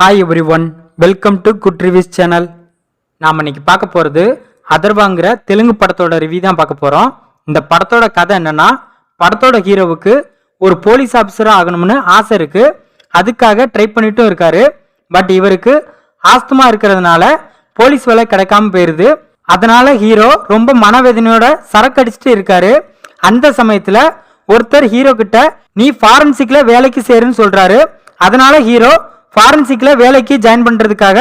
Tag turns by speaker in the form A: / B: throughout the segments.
A: Hi everyone welcome to good reviews channel நாம் இன்னைக்கு பார்க்க போகிறது அதர்வாங்கிற தெலுங்கு படத்தோட ரிவ்யூ தான் பார்க்க போகிறோம் இந்த படத்தோட கதை என்னன்னா படத்தோட ஹீரோவுக்கு ஒரு போலீஸ் ஆஃபீஸராக ஆகணும்னு ஆசை இருக்குது அதுக்காக ட்ரை பண்ணிட்டும் இருக்காரு. பட் இவருக்கு ஆஸ்துமா இருக்கிறதுனால போலீஸ் வேலை கிடைக்காம போயிடுது அதனால் ஹீரோ ரொம்ப மனவேதனையோட சரக்கு அடிச்சுட்டு இருக்காரு. அந்த சமயத்தில் ஒருத்தர் ஹீரோ கிட்ட நீ ஃபாரன்சிக்ல வேலைக்கு சேருன்னு சொல்கிறாரு அதனால ஹீரோ ஃபாரன்சிக்கில் வேலைக்கு ஜாயின் பண்ணுறதுக்காக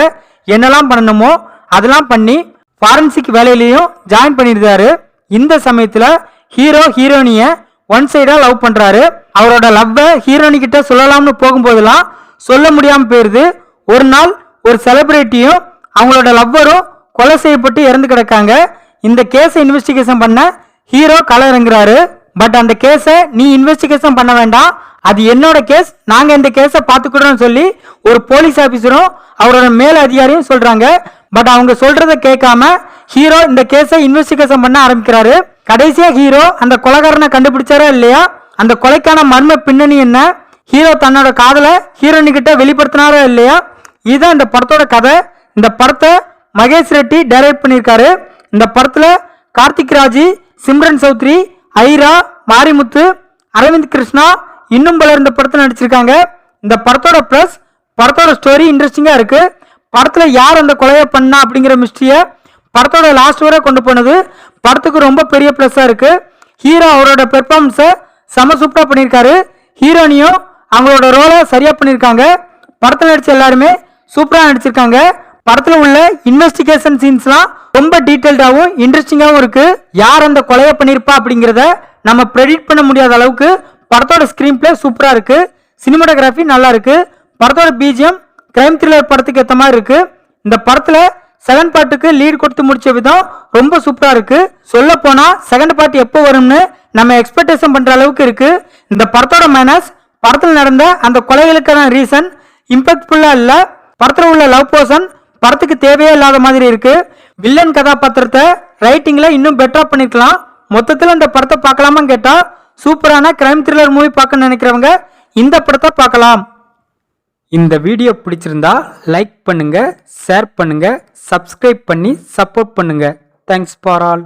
A: என்னெல்லாம் பண்ணணுமோ அதெல்லாம் பண்ணி ஃபாரன்சிக் வேலையிலையும் ஜாயின் பண்ணியிருந்தாரு இந்த சமயத்தில் ஹீரோ ஹீரோனியை ஒன் சைடாக லவ் பண்ணுறாரு அவரோட லவ்வை ஹீரோனிக்கிட்ட சொல்லலாம்னு போகும்போதெல்லாம் சொல்ல முடியாமல் போயிடுது ஒரு நாள் ஒரு செலிபிரிட்டியும் அவங்களோட லவ்வரும் கொலை செய்யப்பட்டு இறந்து கிடக்காங்க. இந்த கேஸை இன்வெஸ்டிகேஷன் பண்ண ஹீரோ களை இறங்குறாரு. பட் அந்த கேஸை நீ இன்வெஸ்டிகேஷன் பண்ண வேண்டாம். அது என்னோட கேஸ் நாங்க இந்த கேஸை பார்த்துக்கிறோம்னு சொல்லி ஒரு போலீஸ் ஆபீசரும் அவரோட மேல் அதிகாரியும் சொல்றாங்க. பட் அவங்க சொல்றத கேட்காம ஹீரோ இந்த கேஸை இன்வெஸ்டிகேஷன் பண்ண ஆரம்பிக்கிறாரு. கடைசியா ஹீரோ அந்த கொலைகாரனை கண்டுபிடிச்சாரா இல்லையா? அந்த கொலைக்கான மர்ம பின்னணி என்ன? ஹீரோ தன்னோட காதலை ஹீரோனி வெளிப்படுத்தினாரா இல்லையா? இதுதான் இந்த படத்தோட கதை. இந்த படத்தை மகேஷ் ரெட்டி டைரக்ட் பண்ணியிருக்காரு. இந்த படத்துல கார்த்திக் ராஜி சிம்ரன் சௌத்ரி ஐரா மாரிமுத்து அரவிந்த் கிருஷ்ணா இன்னும் பலர் இந்த படத்தில் நடிச்சிருக்காங்க. இந்த படத்தோட ப்ளஸ் படத்தோட ஸ்டோரி இன்ட்ரெஸ்டிங்காக இருக்கு. படத்தில் யார் அந்த கொலையை பண்ணா அப்படிங்கிற மிஸ்ட்ரியை படத்தோட லாஸ்ட் வரை கொண்டு போனது படத்துக்கு ரொம்ப பெரிய ப்ளஸ்ஸாக இருக்கு. ஹீரோ அவரோட பெர்ஃபார்மன்ஸை செம சூப்பராக பண்ணியிருக்காரு. ஹீரோனியும் அவங்களோட ரோலை சரியாக பண்ணியிருக்காங்க. படத்தில் நடித்த எல்லாருமே சூப்பராக நடிச்சிருக்காங்க. படத்தில் உள்ள இன்வெஸ்டிகேஷன் சீன்ஸ்லாம் ரொம்ப டீட்டெயில்டாகவும் இன்ட்ரெஸ்டிங்காகவும் இருக்குது யார் அந்த கொலையை பண்ணியிருப்பா அப்படிங்கிறத நம்ம ப்ரெடிக்ட் பண்ண முடியாத அளவுக்கு படத்தோட ஸ்க்ரீன் பிளே சூப்பராக இருக்குது சினிமாட்டோகிராஃபி நல்லா இருக்குது படத்தோட பிஜிஎம் கிரைம் த்ரில்லர் படத்துக்கு ஏற்ற மாதிரி இருக்குது இந்த படத்தில் செகண்ட் பார்ட்டுக்கு லீட் கொடுத்து முடிச்ச விதம் ரொம்ப சூப்பராக இருக்குது சொல்ல செகண்ட் பார்ட் எப்போ வரும்னு நம்ம எக்ஸ்பெக்டேஷன் பண்ணுற அளவுக்கு இருக்குது இந்த படத்தோட மைனஸ் படத்தில் நடந்த அந்த கொலைகளுக்கான ரீசன் இம்பாக்ட்ஃபுல்லாக இல்லை படத்தில் உள்ள லவ் போர்ஷன் படத்துக்கு தேவையே இல்லாத மாதிரி இருக்குது வில்லன் கதாபாத்திரத்தை ரைட்டிங்கில் இன்னும் பெட்டராக பண்ணிருக்கலாம். மொத்தத்தில் இந்த படத்தை பார்க்கலாமான்னு கேட்டால் சூப்பரான கிரைம் த்ரில்லர் மூவி பார்க்க நினைக்கிறவங்க இந்த படத்தை பார்க்கலாம். இந்த வீடியோ பிடிச்சிருந்தா லைக் பண்ணுங்க ஷேர் பண்ணுங்க சப்ஸ்கிரைப் பண்ணி சப்போர்ட் பண்ணுங்க. Thanks for all